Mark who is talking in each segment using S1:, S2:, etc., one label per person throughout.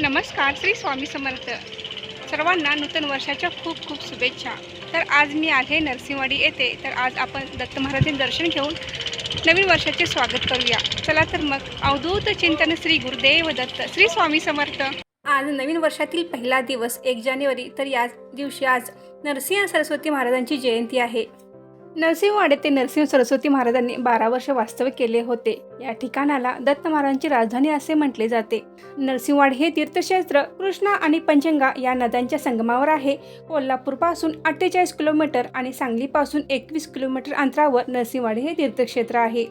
S1: नमस्कार श्री स्वामी समर्थ. सर्वांना नूतन वर्षाच्या खूप खूप शुभेच्छा. तर आज मी आले नरसिंहवाडी येथे. तर आज आपण दत्त महाराजांचे दर्शन घेऊन नवीन वर्षाचे स्वागत करूया. चला तर मग अवधूत चिंतन श्री गुरुदेव दत्त श्री स्वामी समर्थ. आज नवीन वर्षातील पहिला दिवस एक जानेवारी. तर याच दिवशी आज नरसिंह सरस्वती महाराजांची जयंती आहे. नरसिंहवाडी ते नरसिंह सरस्वती महाराजांनी बारा वर्ष वास्तव्य केले होते. या ठिकाणाला दत्त महाराजांची राजधानी असे म्हटले जाते. नरसिंहवाड हे तीर्थक्षेत्र कृष्णा आणि पंचंगा या नद्यांच्या संगमावर आहे. कोल्हापूरपासून अठ्ठेचाळीस किलोमीटर आणि सांगलीपासून एकवीस किलोमीटर अंतरावर नरसिंहवाडी हे तीर्थक्षेत्र आहे.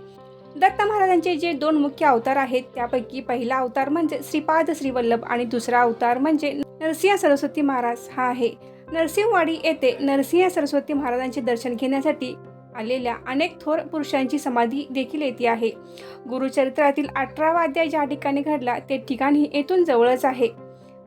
S1: दत्त महाराजांचे जे दोन मुख्य अवतार आहेत त्यापैकी पहिला अवतार म्हणजे श्रीपाद श्रीवल्लभ आणि दुसरा अवतार म्हणजे नरसिंह सरस्वती महाराज हा आहे. नरसिंहवाडी येथे नरसिंह सरस्वती महाराजांचे दर्शन घेण्यासाठी आलेल्या अनेक थोर पुरुषांची समाधी देखील येथे आहे. गुरुचरित्रातील अठरावा अध्याय ज्या ठिकाणी घडला ते ठिकाणी येथून जवळच आहे.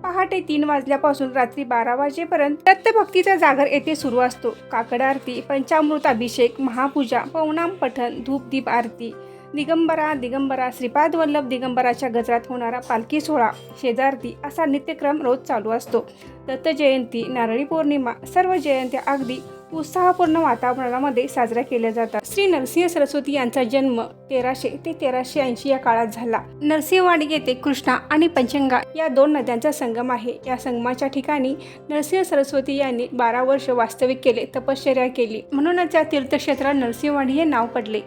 S1: पहाटे तीन वाजल्यापासून रात्री बारा वाजेपर्यंत दत्तभक्तीचा जागर येथे सुरू असतो. काकड आरती पंचामृत अभिषेक महापूजा पवनाम पठण धूपदीप आरती दिगंबरा दिगंबरा श्रीपाद वल्लभ दिगंबराच्या गजरात होणारा पालखी सोहळा शेजारती असा नित्यक्रम रोज चालू असतो. दत्त जयंती नारळी पौर्णिमा सर्व जयंत्या अगदी उत्साहपूर्ण वातावरणामध्ये साजऱ्या केल्या जातात. श्री नरसिंह सरस्वती यांचा जन्म तेराशे ते तेराशे ऐंशी या काळात झाला. नरसिंहवाडी येथे कृष्णा आणि पंचंगा या दोन नद्यांचा संगम आहे. या संगमाच्या ठिकाणी नरसिंह सरस्वती यांनी बारा वर्ष वास्तविक केले तपश्चर्या केली. म्हणूनच या तीर्थक्षेत्रात नरसिंहवाडी हे नाव पडले.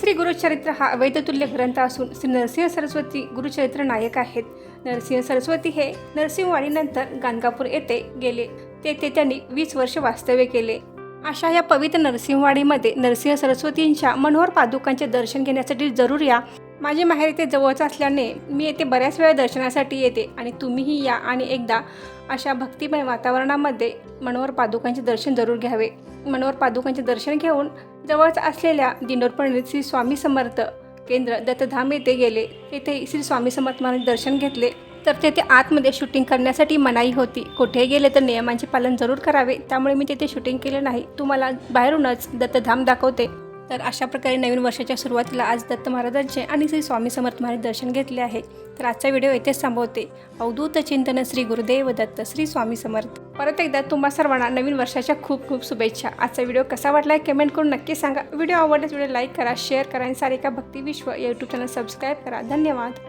S1: श्री गुरुचरित्र हा वैदतुल्य ग्रंथ असून श्री नरसिंह सरस्वती गुरुचरित्र नायक आहेत. नरसिंह सरस्वती हे नरसिंहवाडीनंतर गाणगापूर येथे गेले. तेथे त्यांनी वीस वर्ष वास्तव्य केले. अशा या पवित्र नरसिंहवाडीमध्ये नरसिंह सरस्वतींच्या मनोहर पादुकांचे दर्शन घेण्यासाठी जरूर या. माझे माहेर येथे जवळच असल्याने मी येथे बऱ्याच वेळा दर्शनासाठी येते आणि तुम्हीही या आणि एकदा अशा भक्तिमय वातावरणामध्ये मनोहर पादुकांचे दर्शन जरूर घ्यावे. मनोहर पादुकांचे दर्शन घेऊन जवळच असलेल्या दिंडोरपणीत श्री स्वामी समर्थ केंद्र दत्तधाम येथे गेले. तेथे श्री स्वामी समर्थ महाराज दर्शन घेतले. तर तेथे आतमध्ये शूटिंग करण्यासाठी मनाई होती. कुठे गेले तर नियमांचे पालन जरूर करावे. त्यामुळे मी तेथे शूटिंग केले नाही. तुम्हाला बाहेरूनच दत्तधाम दाखवते. तर अशा प्रकारे नवीन वर्षाच्या सुरुवातीला आज दत्त महाराजांचे आणि श्री स्वामी समर्थ महाराज दर्शन घेतले आहे. तर आजचा व्हिडिओ येथेच थांबवते. अवधूत चिंतन श्री गुरुदेव दत्त श्री स्वामी समर्थ. परत एकदा तुम्हा सर्वांना नवीन वर्षाच्या खूप खूप शुभेच्छा. आजचा व्हिडिओ कसा वाटला कमेंट करून नक्की सांगा. व्हिडिओ आवडल्यास व्हिडिओ लाईक करा शेअर करा आणि सारिका भक्ती विश्व यूट्यूब चॅनल सबस्क्राईब करा. धन्यवाद.